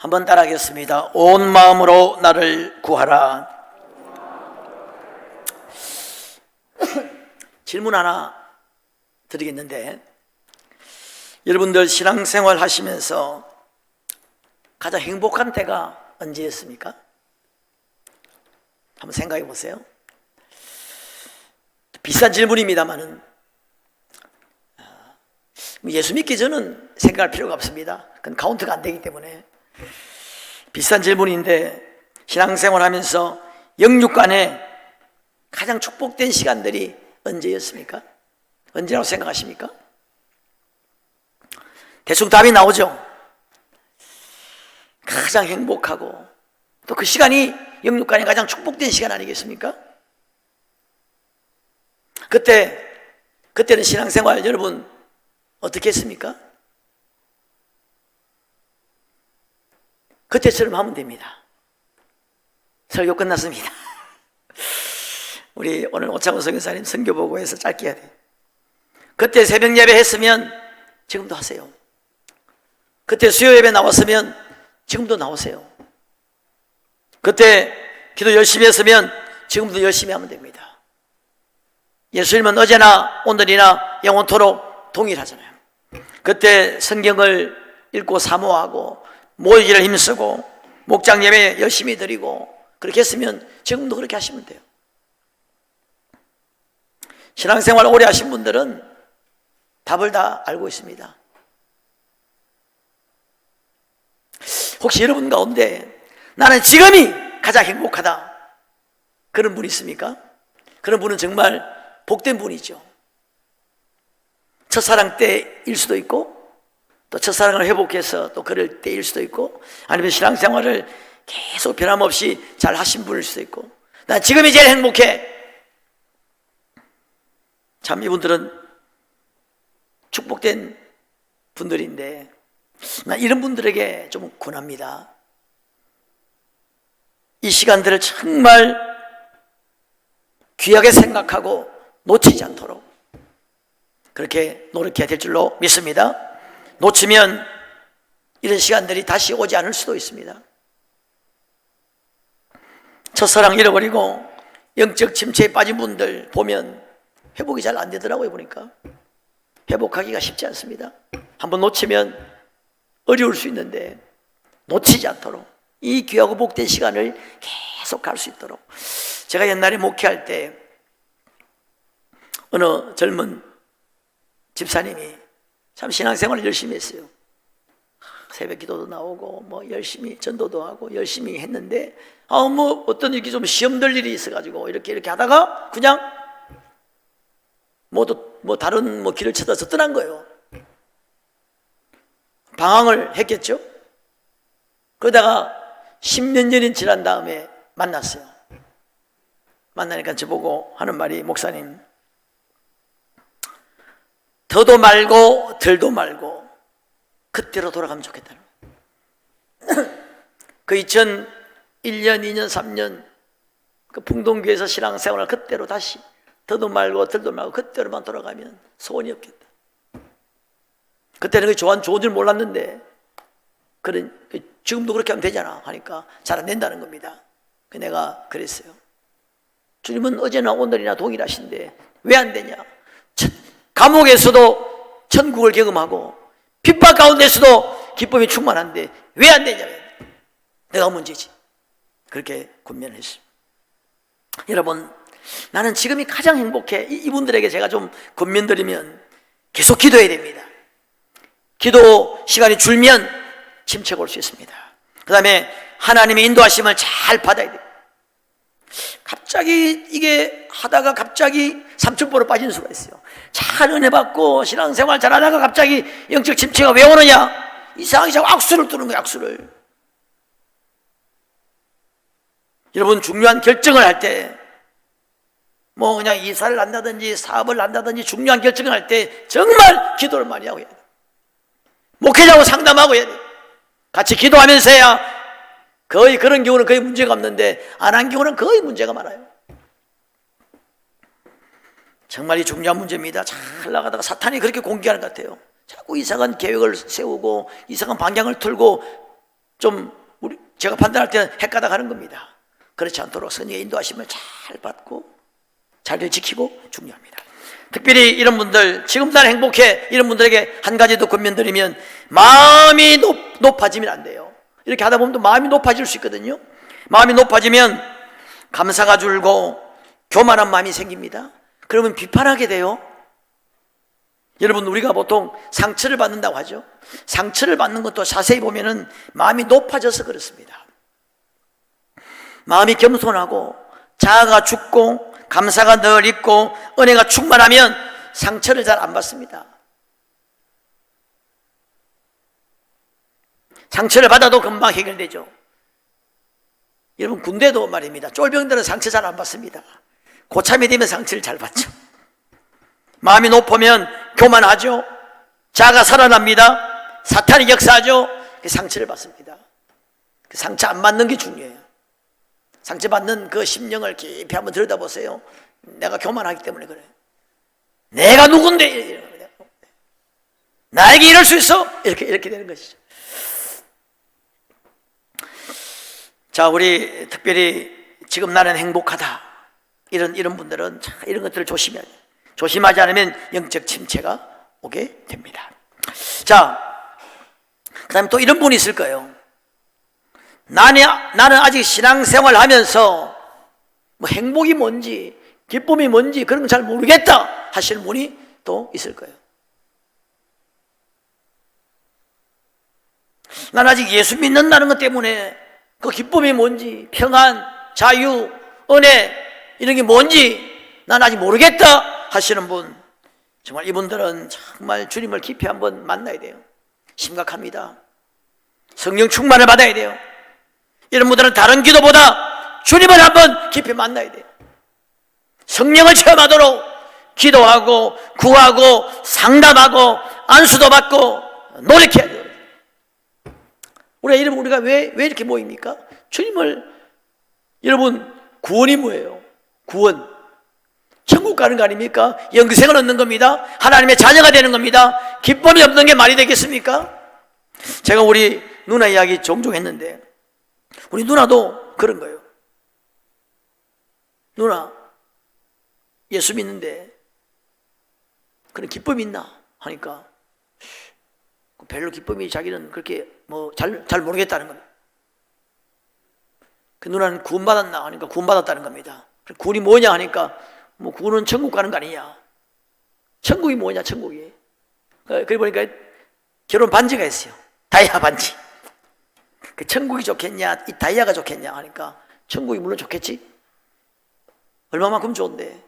한번 따라하겠습니다. 온 마음으로 나를 구하라. 질문 하나 드리겠는데, 여러분들 신앙생활 하시면서 가장 행복한 때가 언제였습니까? 한번 생각해 보세요. 비싼 질문입니다만은 예수 믿기 전은 생각할 필요가 없습니다. 그건 카운트가 안 되기 때문에 비싼 질문인데 신앙생활 하면서 영육 간에 가장 축복된 시간들이 언제였습니까? 언제라고 생각하십니까? 대충 답이 나오죠. 가장 행복하고 또 그 시간이 영육 간에 가장 축복된 시간 아니겠습니까? 그때 그때는 신앙생활 여러분 어떻게 했습니까? 그때처럼 하면 됩니다. 설교 끝났습니다. 우리 오늘 오창호 성교사님 선교 보고 해서 짧게 해야 돼. 그때 새벽 예배 했으면 지금도 하세요. 그때 수요 예배 나왔으면 지금도 나오세요. 그때 기도 열심히 했으면 지금도 열심히 하면 됩니다. 예수님은 어제나 오늘이나 영원토록 동일하잖아요. 그때 성경을 읽고 사모하고 모이기를 힘쓰고 목장 예배 열심히 드리고 그렇게 했으면 지금도 그렇게 하시면 돼요. 신앙생활 오래 하신 분들은 답을 다 알고 있습니다. 혹시 여러분 가운데 나는 지금이 가장 행복하다. 그런 분 있습니까? 그런 분은 정말 복된 분이죠. 첫사랑 때일 수도 있고, 또 첫사랑을 회복해서 또 그럴 때일 수도 있고, 아니면 신앙생활을 계속 변함없이 잘 하신 분일 수도 있고, 난 지금이 제일 행복해. 참 이분들은 축복된 분들인데, 나 이런 분들에게 좀 권합니다. 이 시간들을 정말 귀하게 생각하고 놓치지 않도록 그렇게 노력해야 될 줄로 믿습니다. 놓치면 이런 시간들이 다시 오지 않을 수도 있습니다. 첫사랑 잃어버리고 영적 침체에 빠진 분들 보면 회복이 잘 안 되더라고요, 보니까. 회복하기가 쉽지 않습니다. 한번 놓치면 어려울 수 있는데 놓치지 않도록 이 귀하고 복된 시간을 계속 갈 수 있도록 제가 옛날에 목회할 때 어느 젊은 집사님이 참 신앙생활을 열심히 했어요. 새벽 기도도 나오고 뭐 열심히 전도도 하고 열심히 했는데 아 뭐 어떤 이렇게 좀 시험 될 일이 있어가지고 이렇게 이렇게 하다가 그냥 모두 뭐 다른 뭐 길을 찾아서 떠난 거예요. 방황을 했겠죠. 그러다가 10년 년이 지난 다음에 만났어요. 만나니까 저보고 하는 말이 목사님 더도 말고 덜도 말고 그때로 돌아가면 좋겠다는 그 2001년, 2년, 3년 그 풍동교에서 신앙생활을 그때로 다시 더도 말고 덜도 말고 그때로만 돌아가면 소원이 없겠다. 그때는 그 좋은 좋은 줄 몰랐는데 그런 지금도 그렇게 하면 되잖아 하니까 잘 안 된다는 겁니다. 그 내가 그랬어요. 주님은 어제나 오늘이나 동일하신데 왜 안 되냐? 감옥에서도 천국을 경험하고 핍박 가운데서도 기쁨이 충만한데 왜 안 되냐? 내가 문제지. 그렇게 권면을 했어요. 여러분, 나는 지금이 가장 행복해. 이분들에게 제가 좀 권면드리면 계속 기도해야 됩니다. 기도 시간이 줄면 침체가 올 수 있습니다. 그 다음에 하나님의 인도하심을 잘 받아야 돼요. 갑자기 이게 하다가 갑자기 삼천포로 빠지는 수가 있어요. 잘 은혜 받고 신앙생활 잘 하다가 갑자기 영적 침체가 왜 오느냐? 이상하게 자꾸 악수를 두는 거예요, 악수를. 여러분, 중요한 결정을 할 때, 뭐 그냥 이사를 한다든지 사업을 한다든지 중요한 결정을 할 때 정말 기도를 많이 하고 해야 돼요. 목회자하고 상담하고 해야 돼요. 같이 기도하면서 해야 거의 그런 경우는 거의 문제가 없는데 안 한 경우는 거의 문제가 많아요. 정말 이 중요한 문제입니다. 잘 나가다가 사탄이 그렇게 공개하는 것 같아요. 자꾸 이상한 계획을 세우고 이상한 방향을 틀고 좀 우리 제가 판단할 때는 헷가다 가는 겁니다. 그렇지 않도록 성령의 인도하심을 잘 받고 잘 지키고 중요합니다. 특별히 이런 분들 지금 난 행복해 이런 분들에게 한 가지 더 권면드리면 마음이 높, 높아지면 안 돼요. 이렇게 하다 보면 또 마음이 높아질 수 있거든요. 마음이 높아지면 감사가 줄고 교만한 마음이 생깁니다. 그러면 비판하게 돼요. 여러분 우리가 보통 상처를 받는다고 하죠. 상처를 받는 것도 자세히 보면은 마음이 높아져서 그렇습니다. 마음이 겸손하고 자아가 죽고 감사가 늘 있고 은혜가 충만하면 상처를 잘 안 받습니다. 상처를 받아도 금방 해결되죠. 여러분 군대도 말입니다. 쫄병들은 상처 잘 안 받습니다. 고참이 되면 상처를 잘 받죠. 마음이 높으면 교만하죠. 자가 살아납니다. 사탄이 역사하죠. 그 상처를 받습니다. 그 상처 안 받는 게 중요해요. 상처 받는 그 심령을 깊이 한번 들여다보세요. 내가 교만하기 때문에 그래. 내가 누군데? 나에게 이럴 수 있어? 이렇게, 이렇게 되는 것이죠. 자, 우리 특별히 지금 나는 행복하다. 이런, 이런 분들은 참 이런 것들을 조심해야 돼요. 조심하지 않으면 영적 침체가 오게 됩니다. 자, 그 다음에 또 이런 분이 있을 거예요. 나는, 나는 아직 신앙생활 하면서 뭐 행복이 뭔지, 기쁨이 뭔지 그런 걸잘 모르겠다 하시는 분이 또 있을 거예요. 난 아직 예수 믿는다는 것 때문에 그 기쁨이 뭔지, 평안, 자유, 은혜, 이런 게 뭔지 난 아직 모르겠다 하시는 분, 정말 이분들은 정말 주님을 깊이 한번 만나야 돼요. 심각합니다. 성령 충만을 받아야 돼요. 이런 분들은 다른 기도보다 주님을 한번 깊이 만나야 돼요. 성령을 체험하도록 기도하고 구하고 상담하고 안수도 받고 노력해야 돼요. 우리가 이러면 우리가 왜, 왜 이렇게 모입니까? 주님을 여러분 구원이 뭐예요? 구원. 천국 가는 거 아닙니까? 영생을 얻는 겁니다. 하나님의 자녀가 되는 겁니다. 기쁨이 없는 게 말이 되겠습니까? 제가 우리 누나 이야기 종종 했는데 우리 누나도 그런 거예요. 누나 예수 믿는데 그런 기쁨이 있나 하니까 별로 기쁨이 자기는 그렇게 뭐 잘 잘 모르겠다는 겁니다. 그 누나는 구원받았나 하니까 구원받았다는 겁니다. 구원이 뭐냐 하니까 뭐 구원은 천국 가는 거 아니냐. 천국이 뭐냐 천국이. 그래 보니까 결혼 반지가 있어요. 다이아 반지. 그 천국이 좋겠냐 이 다이아가 좋겠냐 하니까 천국이 물론 좋겠지. 얼마만큼 좋은데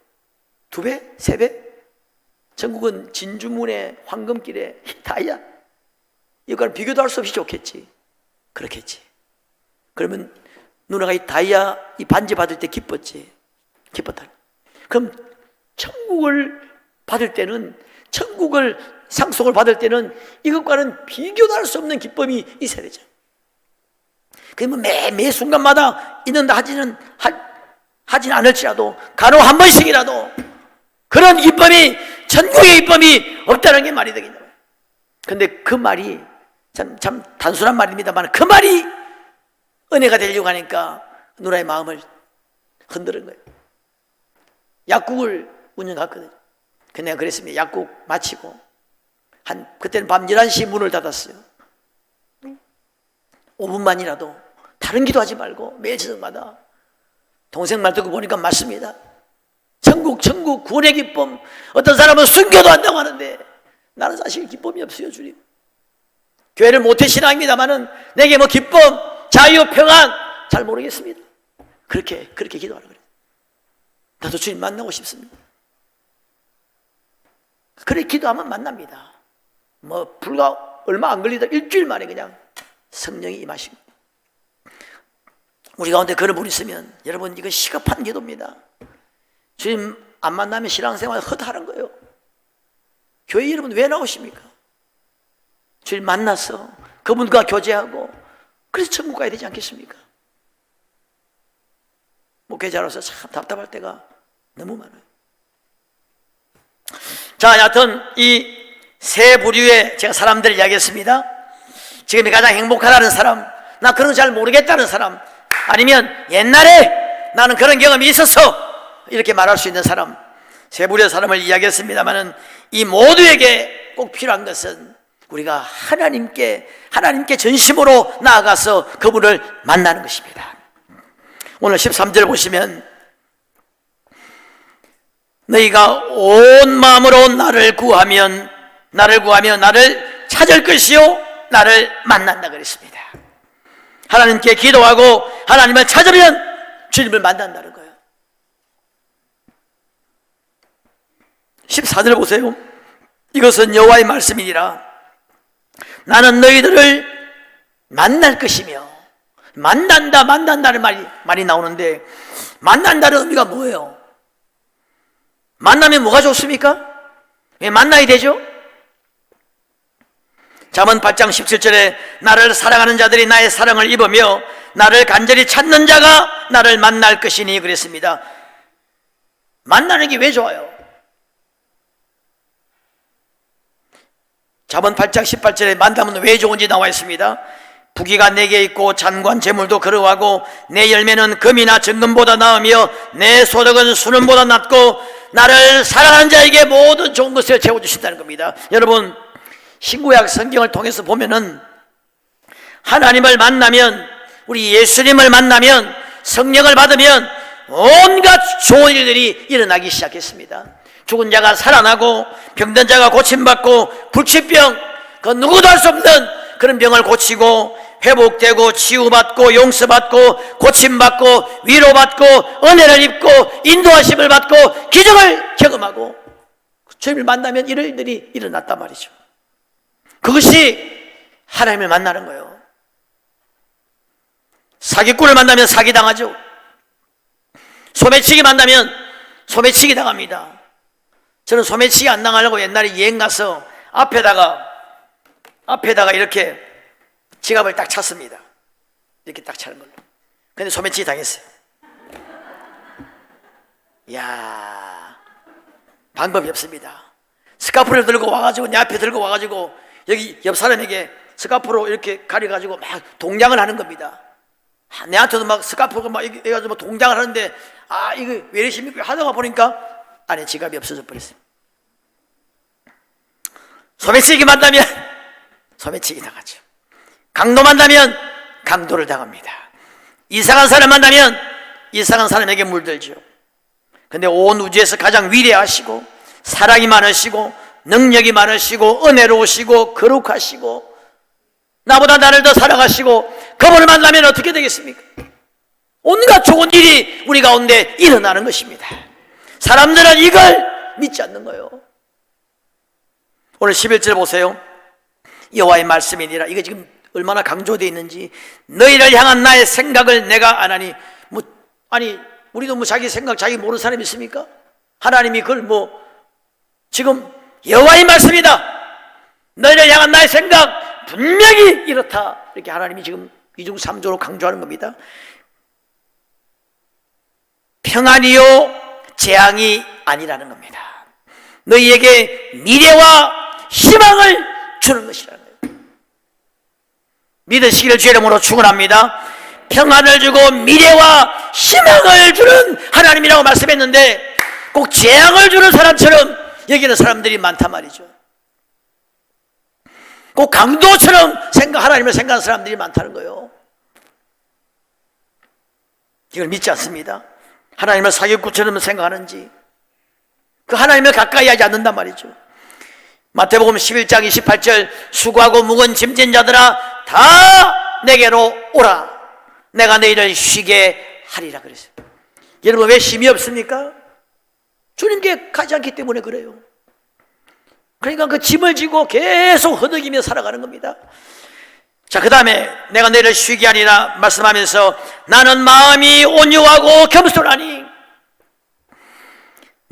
두 배? 세 배? 천국은 진주문에 황금길에 다이아 이거랑 비교도 할 수 없이 좋겠지. 그렇겠지. 그러면 누나가 이 다이아 이 반지 받을 때 기뻤지. 기뻤다. 그럼 천국을 받을 때는 천국을 상속을 받을 때는 이것과는 비교도 할 수 없는 기쁨이 있어야 되죠. 그러면 매, 매 순간마다 있는다 하지는, 하, 하진 않을지라도 간혹 한 번씩이라도 그런 기쁨이, 천국의 기쁨이 없다는 게 말이 되겠냐. 근데 그 말이 참, 참 단순한 말입니다만 그 말이 은혜가 되려고 하니까 누나의 마음을 흔드는 거예요. 약국을 운영했거든요. 그 내가 그랬습니다. 약국 마치고 한 그때는 밤 11시 문을 닫았어요. 5분만이라도 다른 기도하지 말고 매일 저녁마다 동생 말 듣고 보니까 맞습니다. 천국 천국 구원의 기쁨 어떤 사람은 순교도 한다고 하는데 나는 사실 기쁨이 없어요 주님. 교회를 모태 신앙입니다만은 내게 뭐 기쁨, 자유, 평안 잘 모르겠습니다. 그렇게 그렇게 기도하라 그래. 나도 주님 만나고 싶습니다. 그래 기도하면 만납니다. 뭐 불과 얼마 안 걸리다 일주일 만에 그냥 성령이 임하십니다. 우리 가운데 그런 분 있으면 여러분 이거 시급한 기도입니다. 주님 안 만나면 신앙생활 허다하는 거예요. 교회 여러분 왜 나오십니까? 주님 만나서 그분과 교제하고 그래서 천국 가야 되지 않겠습니까? 목회자로서 참 답답할 때가 너무 많아요. 자, 여하튼 이 세 부류의 제가 사람들을 이야기했습니다. 지금이 가장 행복하다는 사람, 나 그런 거 잘 모르겠다는 사람 아니면 옛날에 나는 그런 경험이 있었어 이렇게 말할 수 있는 사람 세 부류의 사람을 이야기했습니다만은 이 모두에게 꼭 필요한 것은 우리가 하나님께 하나님께 전심으로 나아가서 그분을 만나는 것입니다. 오늘 13절 보시면 너희가 온 마음으로 나를 구하면 나를 구하면 나를 찾을 것이요 나를 만난다 그랬습니다. 하나님께 기도하고 하나님을 찾으면 주님을 만난다는 거예요. 14절 보세요. 이것은 여호와의 말씀이니라. 나는 너희들을 만날 것이며 만난다 만난다는 말이 말이 나오는데 만난다는 의미가 뭐예요? 만나면 뭐가 좋습니까? 왜 만나야 되죠? 잠언 8장 17절에 나를 사랑하는 자들이 나의 사랑을 입으며 나를 간절히 찾는 자가 나를 만날 것이니 그랬습니다. 만나는 게 왜 좋아요? 잠언 8장 18절에 만나면 왜 좋은지 나와 있습니다. 부귀가 내게 있고 잔관 재물도 그러하고 내 열매는 금이나 정금보다 나으며 내 소득은 수는보다 낮고 나를 사랑하는 자에게 모든 좋은 것을 채워주신다는 겁니다. 여러분 신구약 성경을 통해서 보면은 하나님을 만나면 우리 예수님을 만나면 성령을 받으면 온갖 좋은 일들이 일어나기 시작했습니다. 죽은 자가 살아나고 병든 자가 고침받고 불치병 그 누구도 할 수 없는 그런 병을 고치고 회복되고 치유받고 용서받고 고침받고 위로받고 은혜를 입고 인도하심을 받고 기적을 경험하고 주님을 만나면 이런 일들이 일어났단 말이죠. 그것이 하나님을 만나는 거예요. 사기꾼을 만나면 사기당하죠. 소매치기 만나면 소매치기 당합니다. 저는 소매치기 안 당하려고 옛날에 여행 가서 앞에다가 앞에다가 이렇게 지갑을 딱 찼습니다. 이렇게 딱 차는 걸로. 근데 소매치기 당했어요. 야 방법이 없습니다. 스카프를 들고 와가지고 내 앞에 들고 와가지고 여기 옆 사람에게 스카프로 이렇게 가려가지고 막 동장을 하는 겁니다. 아, 내한테도 막 스카프가 막 해가지고 막 동장을 하는데 아 이거 왜 이러십니까? 하다가 보니까 안에 지갑이 없어져 버렸어요. 소매치기 만나면 소매치기 당하죠. 강도 만나면 강도를 당합니다. 이상한 사람 만나면 이상한 사람에게 물들죠. 근데 온 우주에서 가장 위대하시고 사랑이 많으시고 능력이 많으시고 은혜로우시고 거룩하시고 나보다 나를 더 사랑하시고 그분을 만나면 어떻게 되겠습니까? 온갖 좋은 일이 우리 가운데 일어나는 것입니다. 사람들은 이걸 믿지 않는 거예요. 오늘 11절 보세요. 여호와의 말씀이니라. 이거 지금 얼마나 강조되어 있는지 너희를 향한 나의 생각을 내가 안 하니 뭐 아니 우리도 뭐 자기 생각 자기 모르는 사람 있습니까? 하나님이 그걸 뭐 지금 여호와의 말씀이다. 너희를 향한 나의 생각 분명히 이렇다. 이렇게 하나님이 지금 이중 삼조로 강조하는 겁니다. 평안이요 재앙이 아니라는 겁니다. 너희에게 미래와 희망을 주는 것이라는 거예요. 믿으시기를 주의 이름으로 축원합니다. 평안을 주고 미래와 희망을 주는 하나님이라고 말씀했는데 꼭 재앙을 주는 사람처럼 여기는 사람들이 많단 말이죠. 꼭 강도처럼 생각 하나님을 생각하는 사람들이 많다는 거예요. 이걸 믿지 않습니다. 하나님을 사기꾼처럼 생각하는지 그 하나님을 가까이 하지 않는단 말이죠. 마태복음 11장 28절 수고하고 묵은 짐진 자들아 다 내게로 오라 내가 너희를 쉬게 하리라 그랬어요. 여러분 왜 힘이 없습니까? 주님께 가지 않기 때문에 그래요. 그러니까 그 짐을 지고 계속 허덕이며 살아가는 겁니다. 자, 그 다음에 내가 너희를 쉬게 하리라 말씀하면서 나는 마음이 온유하고 겸손하니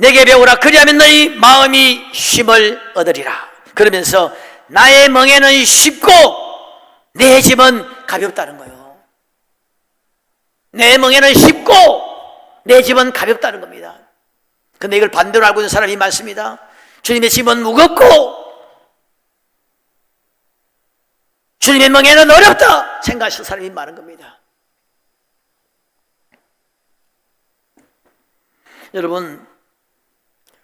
내게 배우라. 그리하면 너희 마음이 쉼을 얻으리라. 그러면서 나의 멍에는 쉽고 내 짐은 가볍다는 거예요. 내 멍에는 쉽고 내 짐은 가볍다는 겁니다. 근데 이걸 반대로 알고 있는 사람이 많습니다. 주님의 짐은 무겁고 주님의 명예는 어렵다 생각하시는 사람이 많은 겁니다. 여러분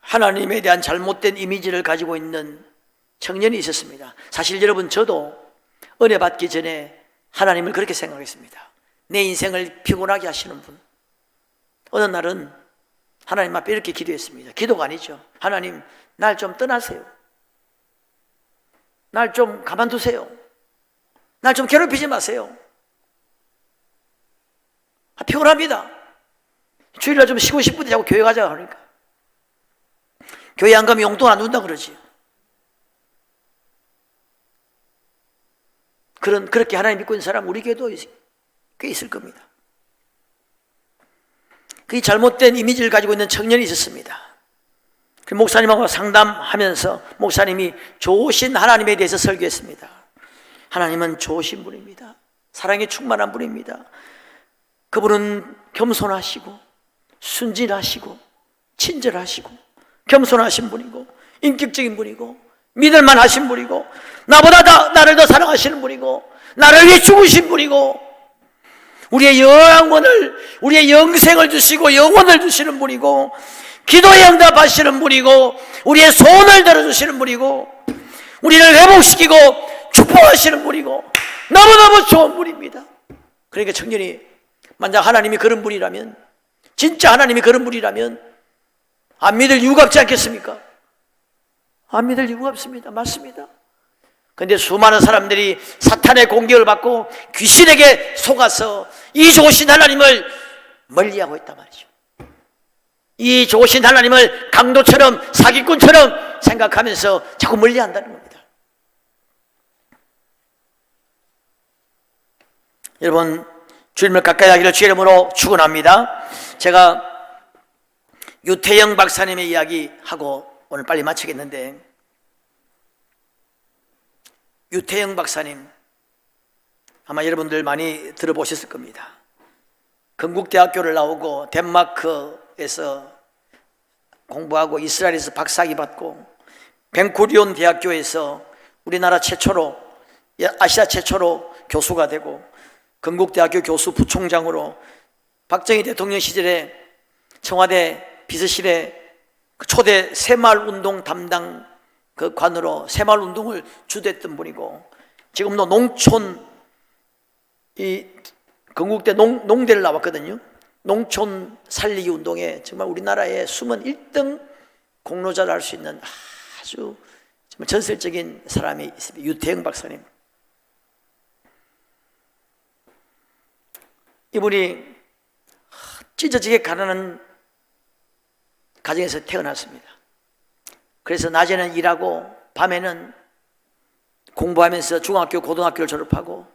하나님에 대한 잘못된 이미지를 가지고 있는 청년이 있었습니다. 사실 여러분 저도 은혜 받기 전에 하나님을 그렇게 생각했습니다. 내 인생을 피곤하게 하시는 분. 어느 날은 하나님 앞에 이렇게 기도했습니다. 기도가 아니죠. 하나님, 날 좀 떠나세요. 날 좀 가만두세요. 날 좀 괴롭히지 마세요. 아, 피곤합니다. 주일날 좀 쉬고 싶은데 자꾸 교회 가자 그러니까. 교회 안 가면 용돈 안 준다 그러지. 그런, 그렇게 하나님 믿고 있는 사람 우리 교회도 꽤 있을 겁니다. 그 잘못된 이미지를 가지고 있는 청년이 있었습니다. 그 목사님하고 상담하면서 목사님이 좋으신 하나님에 대해서 설교했습니다. 하나님은 좋으신 분입니다. 사랑에 충만한 분입니다. 그분은 겸손하시고 순진하시고 친절하시고 겸손하신 분이고 인격적인 분이고 믿을만 하신 분이고 나보다 더, 나를 더 사랑하시는 분이고 나를 위해 죽으신 분이고 우리의 영원을 우리의 영생을 주시고 영원을 주시는 분이고 기도에 응답하시는 분이고 우리의 소원을 들어주시는 분이고 우리를 회복시키고 축복하시는 분이고 너무너무 좋은 분입니다. 그러니까 청년이 만약 하나님이 그런 분이라면 진짜 하나님이 그런 분이라면 안 믿을 이유가 없지 않겠습니까? 안 믿을 이유가 없습니다. 맞습니다. 근데 수많은 사람들이 사탄의 공격을 받고 귀신에게 속아서 이 좋으신 하나님을 멀리하고 있단 말이죠. 이 좋으신 하나님을 강도처럼 사기꾼처럼 생각하면서 자꾸 멀리한다는 겁니다. 여러분 주님을 가까이 하기를 주의 이름으로 축원합니다. 제가 유태영 박사님의 이야기하고 오늘 빨리 마치겠는데 유태영 박사님 아마 여러분들 많이 들어보셨을 겁니다. 건국대학교를 나오고 덴마크에서 공부하고 이스라엘에서 박사학위 받고 벤쿠리온 대학교에서 우리나라 최초로 아시아 최초로 교수가 되고 건국대학교 교수 부총장으로 박정희 대통령 시절에 청와대 비서실에 그 초대 새마을운동 담당 그 관으로 새마을운동을 주도했던 분이고 지금도 농촌 이 건국대 농, 농대를 나왔거든요. 농촌 살리기 운동에 정말 우리나라의 숨은 1등 공로자를 할 수 있는 아주 정말 전설적인 사람이 있습니다. 유태영 박사님. 이분이 찢어지게 가난한 가정에서 태어났습니다. 그래서 낮에는 일하고 밤에는 공부하면서 중학교, 고등학교를 졸업하고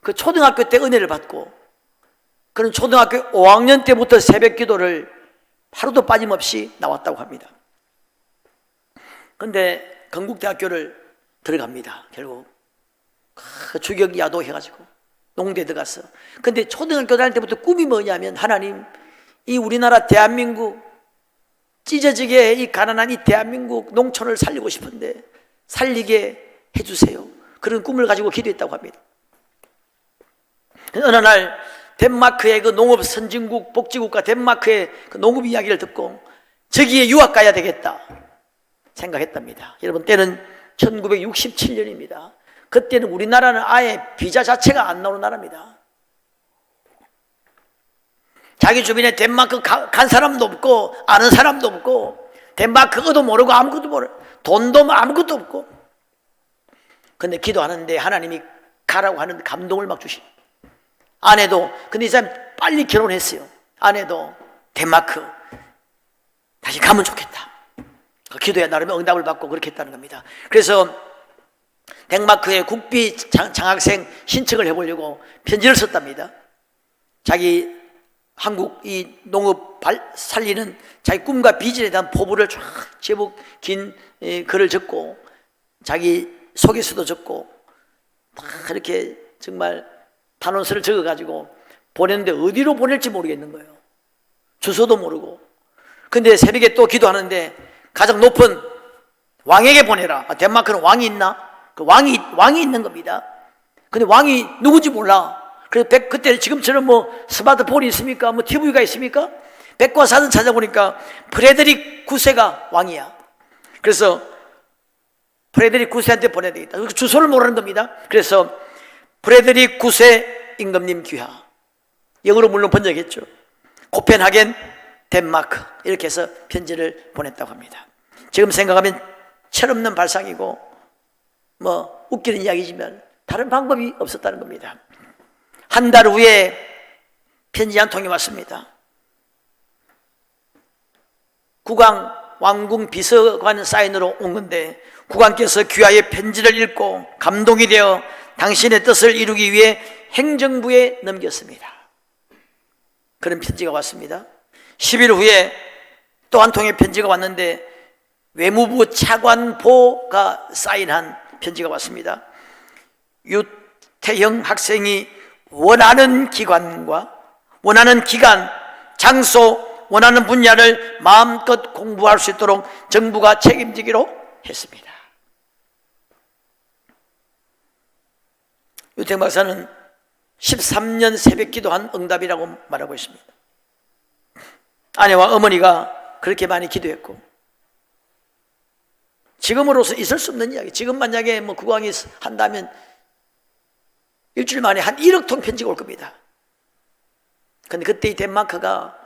그 초등학교 때 은혜를 받고 그런 초등학교 5학년 때부터 새벽 기도를 하루도 빠짐없이 나왔다고 합니다. 근데 건국대학교를 들어갑니다. 결국 그 주격 야도 해가지고 농대 들어갔어. 근데 초등학교 다닐 때부터 꿈이 뭐냐면 하나님 이 우리나라 대한민국 찢어지게 이 가난한 이 대한민국 농촌을 살리고 싶은데 살리게 해주세요. 그런 꿈을 가지고 기도했다고 합니다. 어느 날 덴마크의 그 농업 선진국 복지국가 덴마크의 그 농업 이야기를 듣고 저기에 유학 가야 되겠다 생각했답니다. 여러분 때는 1967년입니다. 그때는 우리나라는 아예 비자 자체가 안 나오는 나라입니다. 자기 주변에 덴마크 간 사람도 없고 아는 사람도 없고 덴마크어도 모르고 아무것도 모르 돈도 아무것도 없고. 근데 기도하는데 하나님이 가라고 하는 감동을 막 주시 아내도 근데 이 사람 빨리 결혼했어요. 아내도 덴마크 다시 가면 좋겠다. 그 기도에 나름 응답을 받고 그렇게 했다는 겁니다. 그래서 덴마크에 국비 장학생 신청을 해보려고 편지를 썼답니다. 자기 한국 이 농업 발, 살리는 자기 꿈과 비전에 대한 포부를 쫙 제목 긴 글을 적고 자기 소개서도 적고 다 이렇게 정말 단원서를 적어가지고 보냈는데 어디로 보낼지 모르겠는 거예요. 주소도 모르고. 근데 새벽에 또 기도하는데 가장 높은 왕에게 보내라. 아, 덴마크는 왕이 있나? 그 왕이 왕이 있는 겁니다. 근데 왕이 누군지 몰라. 그래서 백, 그때 지금처럼 뭐 스마트폰이 있습니까? 뭐 TV가 있습니까? 백과사전 찾아보니까 프레드릭 9세가 왕이야. 그래서 프레드릭 9세한테 보내야 되겠다. 그 주소를 모르는 겁니다. 그래서 프레드릭 9세 임금님 귀하. 영어로 물론 번역했죠. 코펜하겐, 덴마크 이렇게 해서 편지를 보냈다고 합니다. 지금 생각하면 철없는 발상이고 뭐 웃기는 이야기지만 다른 방법이 없었다는 겁니다. 한 달 후에 편지 한 통이 왔습니다. 국왕 왕궁 비서관 사인으로 온 건데 국왕께서 귀하의 편지를 읽고 감동이 되어 당신의 뜻을 이루기 위해 행정부에 넘겼습니다. 그런 편지가 왔습니다. 10일 후에 또 한 통의 편지가 왔는데 외무부 차관보가 사인한 편지가 왔습니다. 유태형 학생이 원하는 기관과 원하는 기간, 장소, 원하는 분야를 마음껏 공부할 수 있도록 정부가 책임지기로 했습니다. 유태형 박사는 13년 새벽 기도한 응답이라고 말하고 있습니다. 아내와 어머니가 그렇게 많이 기도했고 지금으로서 있을 수 없는 이야기. 지금 만약에 뭐 국왕이 한다면 일주일 만에 한 1억 통 편지가 올 겁니다. 근데 그때 이 덴마크가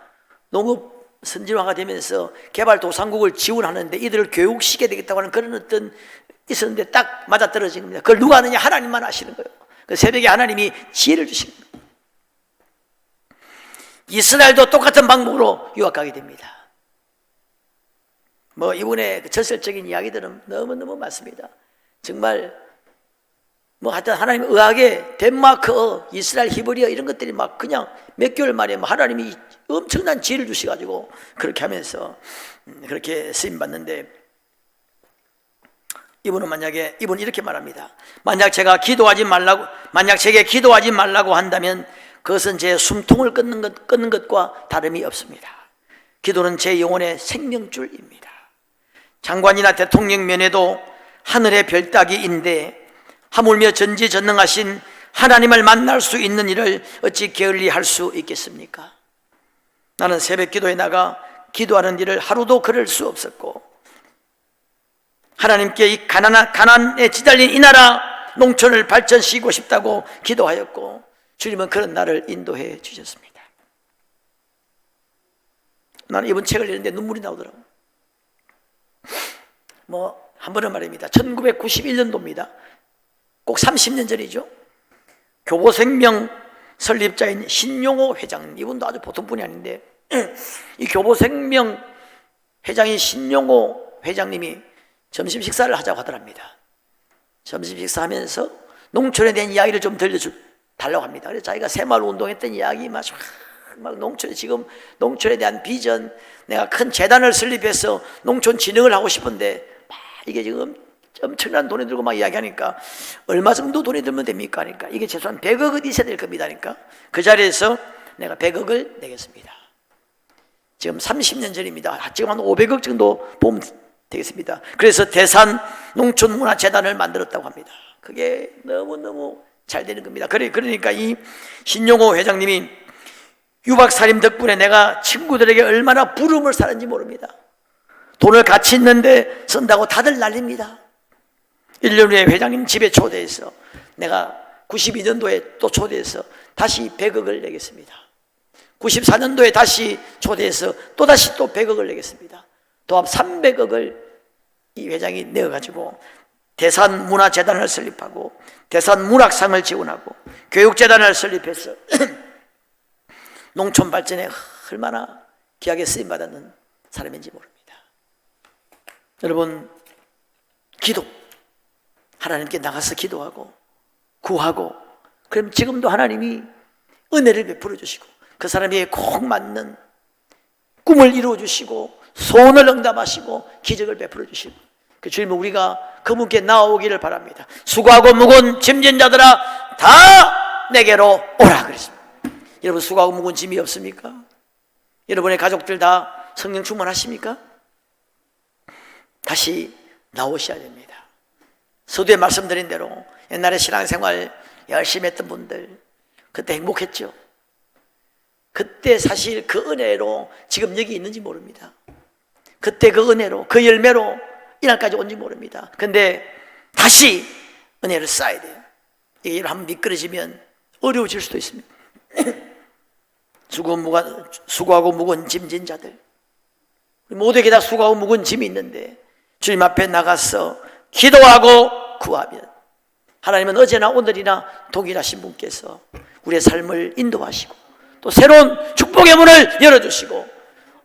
너무 선진화가 되면서 개발도상국을 지원하는데 이들을 교육시켜야 되겠다고 하는 그런 어떤 있었는데 딱 맞아떨어진 겁니다. 그걸 누가 아느냐? 하나님만 아시는 거예요. 그 새벽에 하나님이 지혜를 주신. 이스라엘도 똑같은 방법으로 유학 가게 됩니다. 뭐 이번에 그 전설적인 이야기들은 너무너무 많습니다. 정말 뭐 하여튼 하나님 의학에 덴마크, 이스라엘, 히브리어 이런 것들이 막 그냥 몇 개월 만에 뭐 하나님이 엄청난 지혜를 주셔가지고 그렇게 하면서 음, 그렇게 쓰임 받는데 이분은 만약에 이분 이렇게 말합니다. 만약 제가 기도하지 말라고 만약 제게 기도하지 말라고 한다면 그것은 제 숨통을 끊는 것 끊는 것과 다름이 없습니다. 기도는 제 영혼의 생명줄입니다. 장관이나 대통령 면에도 하늘의 별따기인데 하물며 전지전능하신 하나님을 만날 수 있는 일을 어찌 게을리할 수 있겠습니까? 나는 새벽 기도에 나가 기도하는 일을 하루도 그럴 수 없었고 하나님께 이 가난한 가난에 지달린 이 나라 농촌을 발전시키고 싶다고 기도하였고 주님은 그런 나를 인도해 주셨습니다. 나는 이번 책을 읽는데 눈물이 나오더라고. 뭐 한 번은 말입니다. 1991년도입니다. 꼭 30년 전이죠. 교보생명 설립자인 신용호 회장 이분도 아주 보통 분이 아닌데 이 교보생명 회장인 신용호 회장님이 점심 식사를 하자고 하더랍니다. 점심 식사하면서 농촌에 대한 이야기를 좀 들려주 달라고 합니다. 그래서 자기가 새마을 운동했던 이야기 막, 막 농촌에 지금 농촌에 대한 비전, 내가 큰 재단을 설립해서 농촌 진흥을 하고 싶은데 막 이게 지금 엄청난 돈이 들고 막 이야기하니까 얼마 정도 돈이 들면 됩니까? 하니까 이게 최소한 100억은 있어야 될 겁니다. 하니까 그 자리에서 내가 100억을 내겠습니다. 지금 30년 전입니다. 지금 한 500억 정도 보면 되겠습니다. 그래서 대산 농촌문화재단을 만들었다고 합니다. 그게 너무너무 잘 되는 겁니다. 그래, 그러니까 이 신용호 회장님이 유박살인 덕분에 내가 친구들에게 얼마나 부름을 사는지 모릅니다. 돈을 같이 있는데 쓴다고 다들 난립니다. 1년 후에 회장님 집에 초대해서 내가 92년도에 또 초대해서 다시 100억을 내겠습니다. 94년도에 다시 초대해서 또다시 또 100억을 내겠습니다. 도합 300억을 이 회장이 내어가지고 대산 문화재단을 설립하고 대산 문학상을 지원하고 교육재단을 설립해서 농촌 발전에 얼마나 귀하게 쓰임받았는 사람인지 모릅니다. 여러분, 기도. 하나님께 나가서 기도하고 구하고 그럼 지금도 하나님이 은혜를 베풀어 주시고 그 사람에게 꼭 맞는 꿈을 이루어 주시고 소원을 응답하시고 기적을 베풀어 주시고 그 주님은 우리가 그분께 나오기를 바랍니다. 수고하고 무거운 짐진 자들아 다 내게로 오라 그랬습니다. 여러분 수고하고 무거운 짐이 없습니까? 여러분의 가족들 다 성령 충만하십니까? 다시 나오셔야 됩니다. 서두에 말씀드린 대로 옛날에 신앙생활 열심히 했던 분들 그때 행복했죠. 그때 사실 그 은혜로 지금 여기 있는지 모릅니다. 그때 그 은혜로 그 열매로 이날까지 온지 모릅니다. 근데 다시 은혜를 쌓아야 돼요. 이게 한번 미끄러지면 어려워질 수도 있습니다. 수고 무가, 수고하고 무거운 짐진 자들 모두에게 다 수고하고 무거운 짐이 있는데 주님 앞에 나가서 기도하고 구하면 하나님은 어제나 오늘이나 동일하신 분께서 우리의 삶을 인도하시고 또 새로운 축복의 문을 열어주시고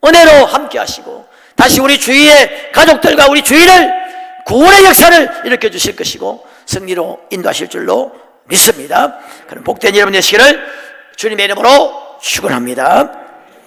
은혜로 함께 하시고 다시 우리 주위의 가족들과 우리 주위를 구원의 역사를 일으켜 주실 것이고 승리로 인도하실 줄로 믿습니다. 그럼 복된 여러분 되시기를 주님의 이름으로 축원합니다.